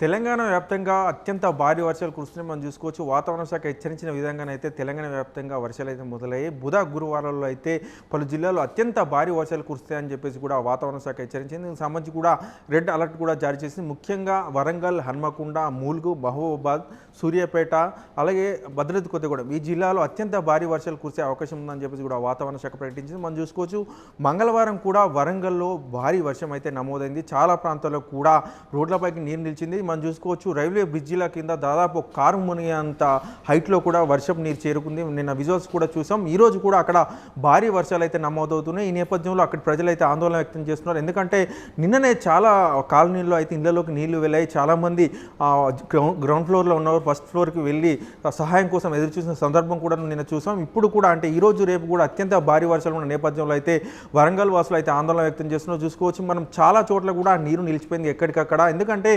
తెలంగాణ వ్యాప్తంగా అత్యంత భారీ వర్షాలు కురుస్తున్నాయి. మనం చూసుకోవచ్చు వాతావరణ శాఖ హెచ్చరించిన విధంగానైతే తెలంగాణ వ్యాప్తంగా వర్షాలు అయితే మొదలయ్యాయి. బుధ గురువారాల్లో అయితే పలు జిల్లాల్లో అత్యంత భారీ వర్షాలు కురుస్తాయని చెప్పేసి కూడా వాతావరణ శాఖ హెచ్చరించింది. దీనికి సంబంధించి కూడా రెడ్ అలర్ట్ కూడా జారీ చేసింది. ముఖ్యంగా వరంగల్ హన్మకొండ మూల్గు మహబూబాబాద్ సూర్యాపేట అలాగే భద్రత కొత్తగూడెం ఈ జిల్లాలో అత్యంత భారీ వర్షాలు కురిసే అవకాశం ఉందని చెప్పేసి కూడా వాతావరణ శాఖ ప్రకటించింది. మనం చూసుకోవచ్చు మంగళవారం కూడా వరంగల్లో భారీ వర్షం అయితే నమోదైంది. చాలా ప్రాంతాల్లో కూడా రోడ్లపైకి నీరు నిలిచింది. మనం చూసుకోవచ్చు రైల్వే బ్రిడ్జిల కింద దాదాపు కారు మునిగేంత హైట్లో కూడా వర్షపు నీరు చేరుకుంది. నిన్న విజువల్స్ కూడా చూసాం. ఈరోజు కూడా అక్కడ భారీ వర్షాలు అయితే నమోదవుతున్నాయి. ఈ నేపథ్యంలో అక్కడ ప్రజలు అయితే ఆందోళన వ్యక్తం చేస్తున్నారు. ఎందుకంటే నిన్ననే చాలా కాలనీల్లో అయితే ఇళ్ళలోకి నీళ్ళు వెళ్ళాయి. చాలామంది గ్రౌండ్ గ్రౌండ్ ఫ్లోర్లో ఉన్నవారు ఫస్ట్ ఫ్లోర్కి వెళ్ళి సహాయం కోసం ఎదురు చూసిన సందర్భం కూడా నిన్న చూసాం. ఇప్పుడు కూడా అంటే ఈరోజు రేపు కూడా అత్యంత భారీ వర్షాలు ఉన్న నేపథ్యంలో అయితే వరంగల్ వాసులు అయితే ఆందోళన వ్యక్తం చేస్తున్నారు. చూసుకోవచ్చు మనం చాలా చోట్ల కూడా నీరు నిలిచిపోయింది ఎక్కడికక్కడ. ఎందుకంటే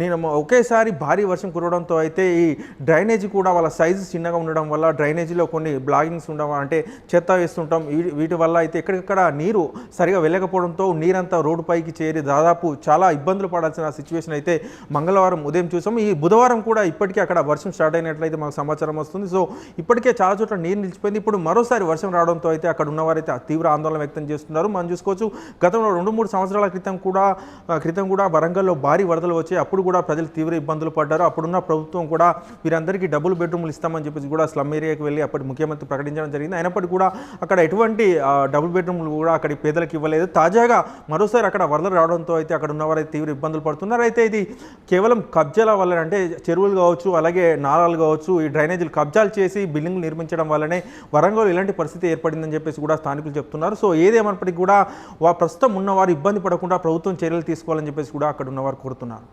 నేను ఒకేసారి భారీ వర్షం కురవడంతో అయితే ఈ డ్రైనేజీ కూడా వాళ్ళ సైజు చిన్నగా ఉండడం వల్ల డ్రైనేజీలో కొన్ని బ్లాగింగ్స్ ఉండడం అంటే చెత్త వేస్తుంటాం. వీటి వల్ల అయితే ఎక్కడికక్కడ నీరు సరిగా వెళ్ళకపోవడంతో నీరంతా రోడ్డు పైకి చేరి దాదాపు చాలా ఇబ్బందులు పడాల్సిన సిచ్యువేషన్ అయితే మంగళవారం ఉదయం చూసాం. ఈ బుధవారం కూడా ఇప్పటికే అక్కడ వర్షం స్టార్ట్ అయినట్లయితే మాకు సమాచారం వస్తుంది. సో ఇప్పటికే చాలా చోట్ల నీరు నిలిచిపోయింది. ఇప్పుడు మరోసారి వర్షం రావడంతో అయితే అక్కడ ఉన్నవారైతే తీవ్ర ఆందోళన వ్యక్తం చేస్తున్నారు. మనం చూసుకోవచ్చు గతంలో రెండు మూడు సంవత్సరాల క్రితం కూడా క్రితం కూడా వరంగల్లో భారీ వరదలు వచ్చాయి అప్పుడు కూడా ప్రజలు తీవ్ర ఇబ్బందులు పడ్డారు. అప్పుడున్న ప్రభుత్వం కూడా వీరందరికీ డబుల్ బెడ్రూమ్లు ఇస్తామని చెప్పేసి కూడా స్లమ్ ఏరియాకి వెళ్ళి అప్పటి ముఖ్యమంత్రి ప్రకటించడం జరిగింది. అయినప్పటికీ కూడా అక్కడ ఎటువంటి డబుల్ బెడ్రూమ్లు కూడా అక్కడి పేదలకు ఇవ్వలేదు. తాజాగా మరోసారి అక్కడ వరదలు రావడంతో అయితే అక్కడ ఉన్నవారైతే తీవ్ర ఇబ్బందులు పడుతున్నారు. అయితే ఇది కేవలం కబ్జాల వల్ల అంటే చెరువులు కావచ్చు అలాగే నాళాలు కావచ్చు ఈ డ్రైనేజీలు కబ్జాలు చేసి బిల్డింగ్లు నిర్మించడం వల్లనే వరంగల్ ఇలాంటి పరిస్థితి ఏర్పడిందని చెప్పేసి కూడా స్థానికులు చెప్తున్నారు. సో ఏదేమన్నప్పటికీ కూడా ప్రస్తుతం ఉన్నవారు ఇబ్బంది పడకుండా ప్రభుత్వం చర్యలు తీసుకోవాలని చెప్పేసి కూడా అక్కడ ఉన్నవారు కోరుతున్నారు.